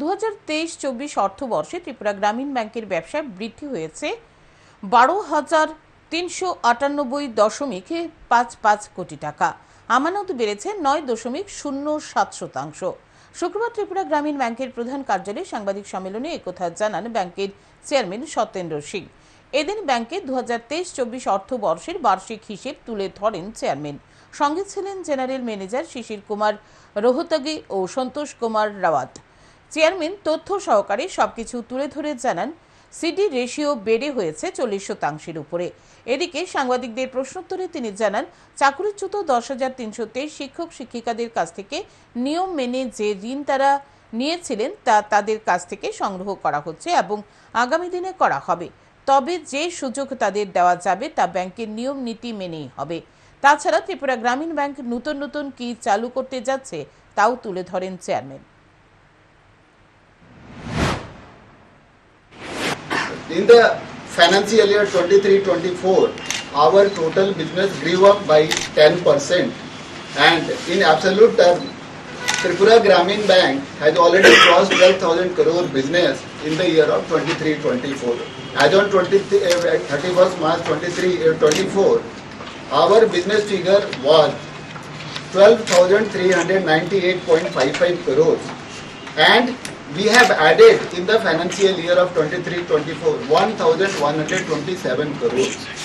দু তেইশ চব্বিশ অর্থবর্ষে ত্রিপুরা গ্রামীণ ব্যাংকের ব্যবসায় বৃদ্ধি হয়েছে বারো হাজার তিনশো আটানব্বই দশমিক পাঁচ পাঁচ কোটি টাকা। আমানত বেড়েছে নয় দশমিক শূন্য সাত শতাংশ। শুক্রবার ত্রিপুরা গ্রামীণ ব্যাংকের প্রধান কার্যালয়ে সাংবাদিক সম্মেলনে একথা জানান ব্যাংকের চেয়ারম্যান সত্যেন্দ্র সিং। এদিন ব্যাংকের দু হাজার তেইশ চব্বিশ অর্থবর্ষের বার্ষিক হিসেব তুলে ধরেন চেয়ারম্যান। সঙ্গে ছিলেন জেনারেল ম্যানেজার শিশির কুমার রোহতগি ও সন্তোষ কুমার রাওয়াত। চেয়ারম্যান তথ্য সহকারে সবকিছু তুলে ধরে জানান, সিডি রেশিও বেড়ে হয়েছে চল্লিশ শতাংশের উপরে। এদিকে সাংবাদিকদের প্রশ্নোত্তরে তিনি জানান, চাকুরিচ্যুত দশ হাজার তিনশো তেইশ শিক্ষক শিক্ষিকাদের কাছ থেকে নিয়ম মেনে যে ঋণ তারা নিয়েছিলেন তা তাদের কাছ থেকে সংগ্রহ করা হচ্ছে এবং আগামী দিনে করা হবে। তবে যে সুযোগ তাদের দেওয়া যাবে তা ব্যাংকের নিয়ম নীতি মেনেই হবে। তাছাড়া ত্রিপুরা গ্রামীণ ব্যাংক নতুন নতুন কি চালু করতে যাচ্ছে তাও তুলে ধরেন chairman. In the financial year 23-24, our total business grew up by 10% and in absolute term, Tripura Gramin Bank has already crossed 12,000 crore business in the year of 23-24. As on 20, uh, 31st March 23, uh, 24, our business figure was 12,398.55 crores and we have added in the financial year of 23-24 1,127 crores.